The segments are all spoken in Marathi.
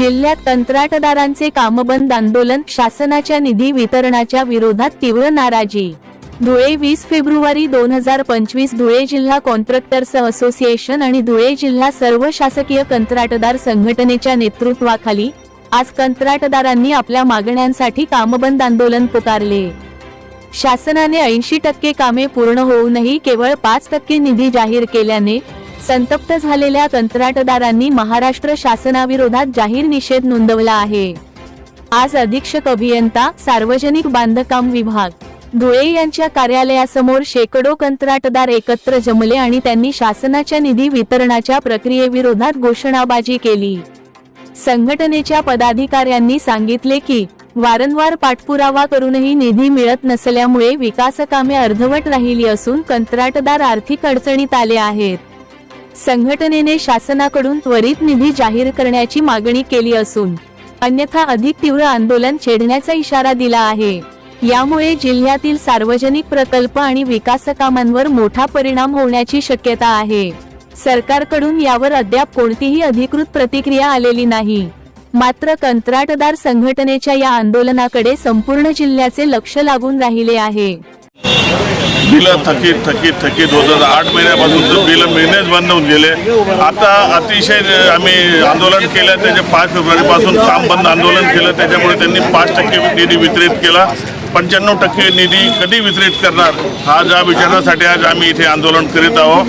जिल्ह्यात कंत्राटदारांचे कामबंद आंदोलन शासनाच्या निधी वितरणाच्या विरोधात तीव्र नाराजी. धुळे वीस फेब्रुवारी दोन हजार पंचवीस धुळे जिल्हा कॉन्ट्रॅक्टर्स असोसिएशन आणि धुळे जिल्हा सर्व शासकीय कंत्राटदार संघटनेच्या नेतृत्वाखाली आज कंत्राटदारांनी आपल्या मागण्यांसाठी कामबंद आंदोलन पुकारले. शासनाने ऐंशी टक्के कामे पूर्ण होऊनही केवळ पाच टक्के निधी जाहीर केल्याने संतप्त झालेल्या कंत्राटदारांनी महाराष्ट्र शासनाविरोधात जाहीर निषेध नोंदवला आहे. आज अधीक्षक अभियंता सार्वजनिक बांधकाम विभाग धुळे यांच्या कार्यालयासमोर शेकडो कंत्राटदार एकत्र जमले आणि त्यांनी शासनाच्या निधी वितरणाच्या प्रक्रियेविरोधात घोषणाबाजी केली. संघटनेच्या पदाधिकाऱ्यांनी सांगितले की वारंवार पाठपुरावा करूनही निधी मिळत नसल्यामुळे विकासकामे अर्धवट राहिली असून कंत्राटदार आर्थिक अडचणीत आले आहेत. संघटनेने शासनाकडून त्वरित निधी जाहीर करण्याची मागणी केली असून अन्यथा अधिक तीव्र आंदोलन छेडण्याचा इशारा दिला आहे. यामुळे जिल्ह्यातील सार्वजनिक प्रकल्प आणि विकास कामांवर मोठा परिणाम होण्याची शक्यता आहे. सरकारकडून यावर अद्याप कोणतीही अधिकृत प्रतिक्रिया आलेली नाही. मात्र कंत्राटदार संघटनेच्या या आंदोलनाकडे संपूर्ण जिल्ह्याचे लक्ष लागून राहिले आहे. बिलं थकीत थकीत थकीत होत. होतं आठ महिन्यापासून तर बिलं महिनेच बंद होऊन गेले. आता अतिशय आम्ही आंदोलन केलं. त्याच्या पाच फेब्रुवारीपासून काम बंद आंदोलन केलं. त्याच्यामुळे त्यांनी पाच टक्के निधी वितरित केला. पंच्याण्णव टक्के निधी कधी वितरित करणार? हा ज्या विचारण्यासाठी आज आम्ही इथे आंदोलन करीत आहोत.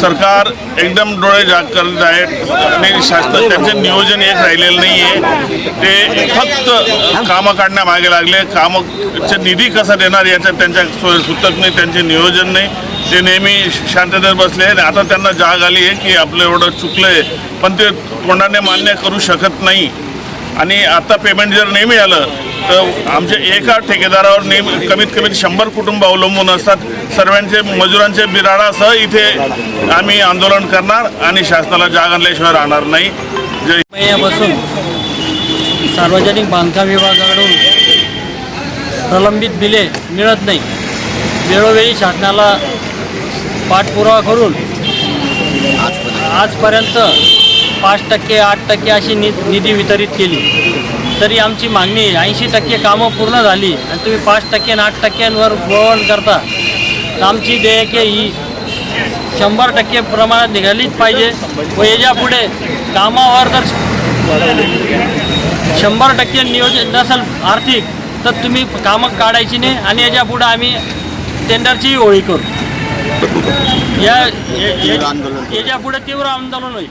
सरकार एकदम डोळे जाग करत आहेत आणि शासन त्यांचे नियोजन एक राहिलेलं नाही आहे ते फक्त कामं काढण्यामागे लागले. कामचे निधी कसा देणार याचं त्यांच्या सुतक नाही त्यांचे नियोजन नाही. ते नेहमी शांततेत बसले आणि आता त्यांना जाग आली आहे की आपलं एवढं चुकलं आहे पण ते तोंडाने मान्य करू शकत नाही. आणि आता पेमेंट जर नेहमी आलं आमच्या एका ठेकेदारावर नेहमी कमीत कमी शंभर कुटुंब अवलंबून असतात. सर्वांचे मजुरांचे बिराडासह इथे आम्ही आंदोलन करणार आणि शासनाला जाग आणल्याशिवाय राहणार नाही. जय महिन्यापासून सार्वजनिक बांधकाम विभागाकडून प्रलंबित बिले मिळत नाही. वेळोवेळी शासनाला पाठपुरावा करून आजपर्यंत पाच टक्के आठ टक्के अशी नि निधी वितरित केली. तरी आमची मागणी ऐंशी टक्के कामं पूर्ण झाली आणि तुम्ही पाच टक्के आणि आठ टक्क्यांवर वळवण करता. तर आमची देयके ही शंभर टक्के प्रमाणात निघालीच पाहिजे व याच्यापुढे कामावर जर शंभर टक्के नियोजन नसेल आर्थिक तर तुम्ही कामं काढायची नाही आणि याच्यापुढे आम्ही टेंडरचीही होळी करू. या याच्यापुढे तीव्र आंदोलन होईल.